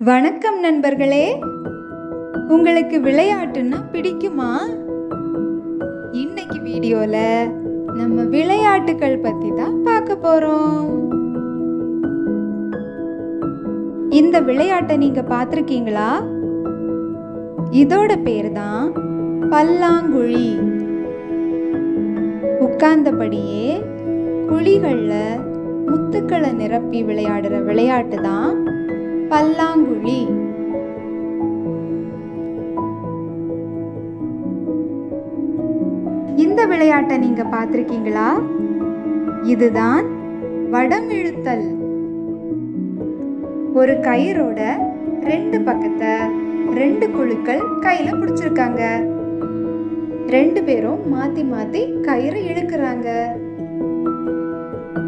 வணக்கம் நண்பர்களே. உங்களுக்கு விளையாட்டுன்னா பிடிக்குமா? இன்னைக்கு வீடியோல நம்ம விளையாட்டுகள் பத்தி தான் பார்க்க போறோம். இந்த விளையாட்டை நீங்க பார்த்துருக்கீங்களா? இதோட பேர் தான் பல்லாங்குழி. உட்கார்ந்தபடியே குழிகளில் முத்துக்களை நிரப்பி விளையாடுற விளையாட்டு தான் பல்லாங்குழி. இந்த விளையாட்டை நீங்க பார்த்திருக்கீங்களா? இதுதான் வடம் இழுத்தல் ஒரு கயிறோட ரெண்டு பக்கத்தை ரெண்டு குழுக்கள் கையில பிடிச்சிருக்காங்க. ரெண்டு பேரும் மாத்தி மாத்தி கயிறு இழுக்கிறாங்க.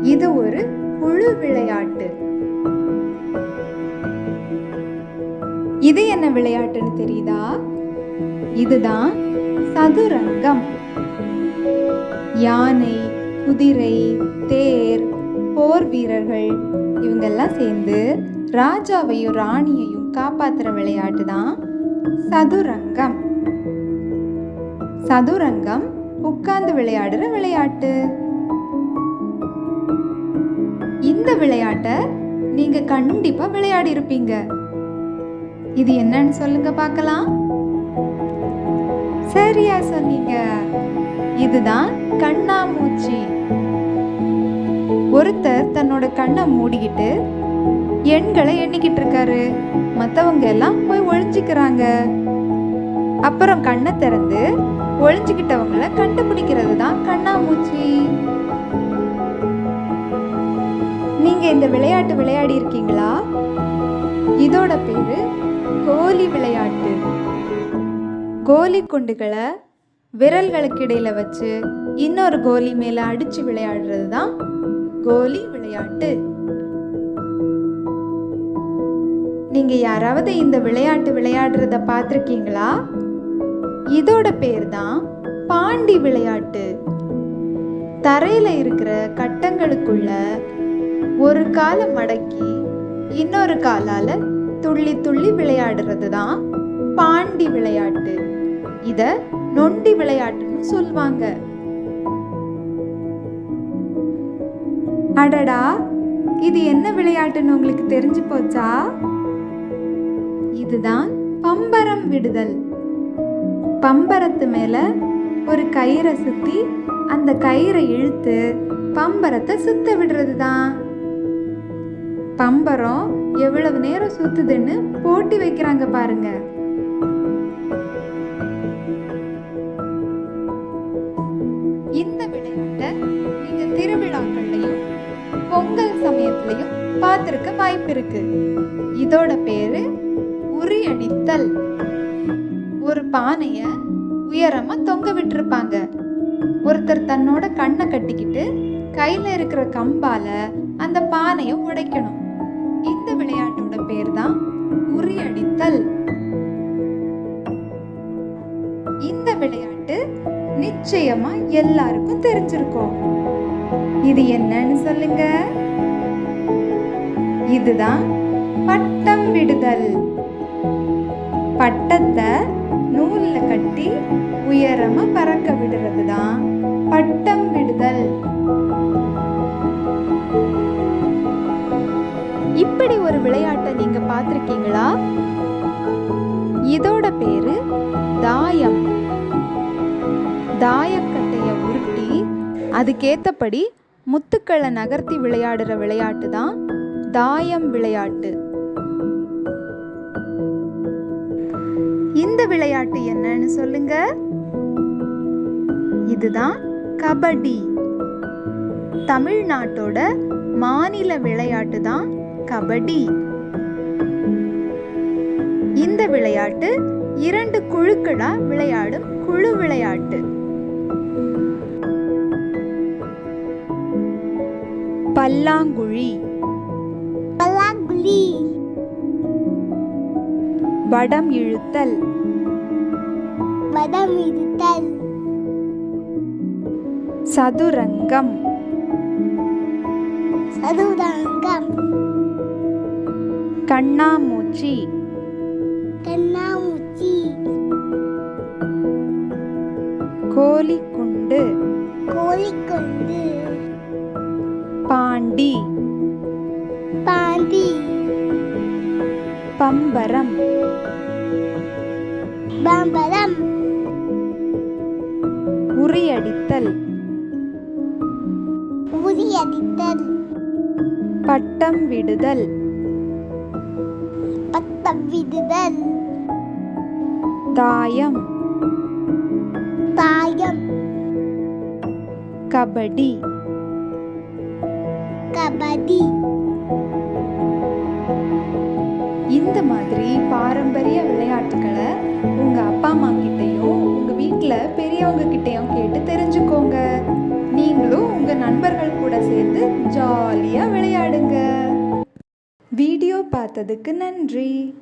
இது ஒரு என்ன விளையாட்டுன்னு தெரியுதா? இதுதான் சதுரங்கம். யானை குதிரை தேர் போர் வீரர்கள் இவங்கெல்லாம் சேர்ந்து ராஜாவையும் ராணியையும் காப்பாத்துற விளையாட்டு தான் சதுரங்கம். சதுரங்கம் உட்கார்ந்து விளையாடுற விளையாட்டு. இந்த விளையாட்டை நீங்க கண்டிப்பா விளையாடி இருப்பீங்க இது என்னன்னு சொல்லுங்க பார்க்கலாம். சரியா சொன்னீங்க. இதுதான் கண்ணாமூச்சி. ஒருத்தர் தன்னோட கண்ணை மூடிக்கிட்டு எண்களை எண்ணிக்கிட்டு இருக்காரு. மற்றவங்க எல்லாம் போய் ஒழிஞ்சிக்கிறாங்க. அப்புறம் கண்ணை திறந்து ஒழிஞ்சுக்கிட்டவங்கள கண்டுபிடிக்கிறது தான் கண்ணாமூச்சி. நீங்க இந்த விளையாட்டு விளையாடி இருக்கீங்களா? இதோட பேரு கோலி விளையாட்டு. கோலி குண்டுகளை விரல்களுக்கு இடையில் வச்சு இன்னொரு கோலி மேலே அடித்து விளையாடுறது தான் கோலி விளையாட்டு. நீங்கள் யாராவது இந்த விளையாட்டு விளையாடுறத பார்த்துருக்கீங்களா? இதோட பேர் தான் பாண்டி விளையாட்டு. தரையில் இருக்கிற கட்டங்களுக்குள்ள ஒரு காலை மடக்கி இன்னொரு காலால் துள்ளி துள்ளி விளையாடுறது தான் பாண்டி விளையாட்டு. இத நொண்டி விளையாட்டுன்னு சொல்லுவாங்க அடடா இது என்ன விளையாட்டுன்னு உங்களுக்கு தெரிஞ்சு போச்சா? இதுதான் பம்பரம் விடுதல். பம்பரத்து மேல ஒரு கயிறை சுத்தி அந்த கயிறை இழுத்து பம்பரத்தை சுத்த விடுறது தான் பம்பரம் எவ்வளவு நேரம் சுத்துதுன்னு போட்டி வைக்கிறாங்க பாருங்க. இந்த விளையாட்டை நீங்க திருவிழாக்கள்லையும் பொங்கல் சமயத்திலையும் பார்த்திருக்க வாய்ப்பு இருக்கு. இதோட பேரு உரியடித்தல் ஒரு பானைய உயரமா தொங்க விட்டிருப்பாங்க. ஒருத்தர் தன்னோட கண்ணை கட்டிக்கிட்டு கையில இருக்கிற கம்பால அந்த பானையை உடைக்கணும். இந்த விளையாட்டோட பேர் தான் உரியடித்தல் இந்த விளையாட்டு நிச்சயமா எல்லாருக்கும் தெரிஞ்சிருக்கும். இது என்னன்னு சொல்லுங்க? இதுதான் பட்டம் விடுதல். பட்டத்தை நூல்ல கட்டி உயரமா பறக்க விடுறது தான் பட்டம் பார்த்திருக்கீங்களா இதோட பேரு தாயம். தாயக்கட்டைய உருட்டி அதுக்கேத்தபடி முத்துக்களை நகர்த்தி விளையாடுற விளையாட்டு தான் தாயம் விளையாட்டு. இந்த விளையாட்டு என்னன்னு சொல்லுங்க. இதுதான் கபடி. தமிழ்நாட்டோட மாநில விளையாட்டு தான் கபடி. விளையாட்டு இரண்டு குழுக்களா விளையாடும் குழு விளையாட்டு. பல்லாங்குழி. பல்லாங்குழி. வடம் இழுத்தல். வடம் இருத்தல் சதுரங்கம். சதுரங்கம். கண்ணாமூச்சி. கண்ணாமூச்சி கோலிக்குண்டு கோழிக்கொண்டு. பாண்டி. பாண்டி. பம்பரம். பம்பரம். உரியடித்தல் உரியடித்தல் பட்டம் விடுதல். விடுதல் தாயம். தாயம். கபடி. கபடி. இந்த மாதிரி பாரம்பரிய விளையாட்டுகளை உங்க அப்பா அம்மா கிட்டயும் உங்க வீட்டில் பெரியவங்க கிட்டயும் கேட்டு தெரிஞ்சுக்கோங்க. நீங்களும் உங்க நண்பர்கள் கூட சேர்ந்து ஜாலியா விளையாடுங்க. வீடியோ பார்த்ததுக்கு நன்றி.